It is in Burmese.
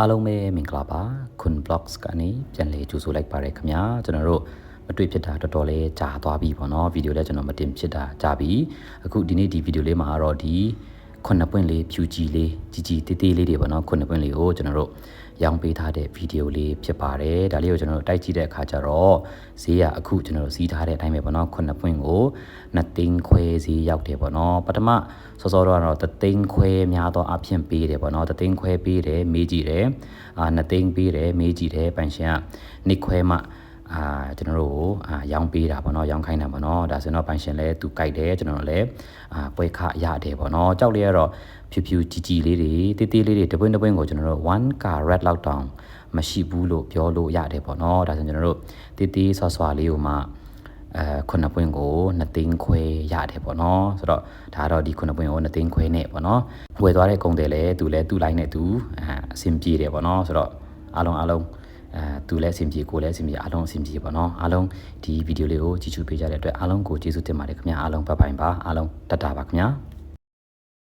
အားလုံးပဲမင်္ဂလာပါခွန် blocks ကနေပြန်လည်ကြိုဆိုလိုက်ပါရခင်ဗျာကျွန်တော်တို့မတွေ့ဖြစ်တာတော်တော်လေးကြာသွားပြီပေါ့နော်ဗီဒီယိုလည်းကျွန်တော်မတင်ဖြစ်တာကြာပြီအခုဒီနေ့ဒီဗီဒီယိုလေးမှာတော့ဒီ ခုနှစ်ပွင့်လေးဖြူကြီးလေးကြီးကြီးတေးသေးလေးတွေပေါ့နော်ခုနှစ်ပွင့်လေးကိုကျွန်တော်တို့ရောင်းပေးထားတဲ့ဗီဒီယိုလေးဖြစ်ပါတယ်ဒါလေးကိုကျွန်တော်တို့တိုက်ကြည့်တဲ့အခါကျတော့ဈေးကအခုကျွန်တော်တို့စီးထားတဲ့အတိုင်းပဲပေါ့နော်ခုနှစ်ပွင့်ကိုနှစ်သိန်းခွဲဈေးရောက်တယ်ပေါ့နော်ပထမစောစောတော့တော့တသိန်းခွဲများသောအဖြစ်ပေးတယ်ပေါ့နော်တသိန်းခွဲပေးတယ်မေးကြည့်တယ်အာနှစ်သိန်းပေးတယ်မေးကြည့်တယ်ပိုင်ရှင်ကနှစ်ခွဲမှ အာကျွန်တော်တို့ကိုအာရောင်းပေးတာပေါ့နော်ရောင်းခိုင်းတာပေါ့နော်ဒါဆိုတော့ပိုင်ရှင်လဲသူကြိုက်တယ်ကျွန်တော်တို့လည်းအာပွဲခရတယ်ပေါ့နော်ကြောက်လေးကတော့ဖြူဖြူကြီးကြီးလေးတွေတေးသေးလေးတွေတပွင့်တပွင့်ကိုကျွန်တော်တို့1 carat လောက်တောင်မရှိဘူးလို့ပြောလို့ရတယ်ပေါ့နော်ဒါဆိုကျွန်တော်တို့တေးသေးဆွာဆွာလေးကိုမှအဲခုနှစ်ပွင့်ကို2သိန်းခွဲရတယ်ပေါ့နော်ဆိုတော့ဒါကတော့ဒီခုနှစ်ပွင့်ကို2သိန်းခွဲနဲ့ပေါ့နော်ဝယ်သွားတဲ့ကုန်တယ်လဲသူလဲသူ့ line နဲ့သူအအဆင်ပြေတယ်ပေါ့နော်ဆိုတော့အားလုံးအားလုံး အဲသူလည်းအဆင်ပြေကိုလည်းအဆင်ပြေအားလုံးအဆင်ပြေပေါ့နော်အားလုံးဒီဗီဒီယိုလေးကိုကြည့်ချူပေးကြတဲ့အတွက်အားလုံးကိုကျေးဇူးတင်ပါတယ်ခင်ဗျာအားလုံးဘိုင်ဘိုင်ပါအားလုံးတတ်တာပါခင်ဗျာ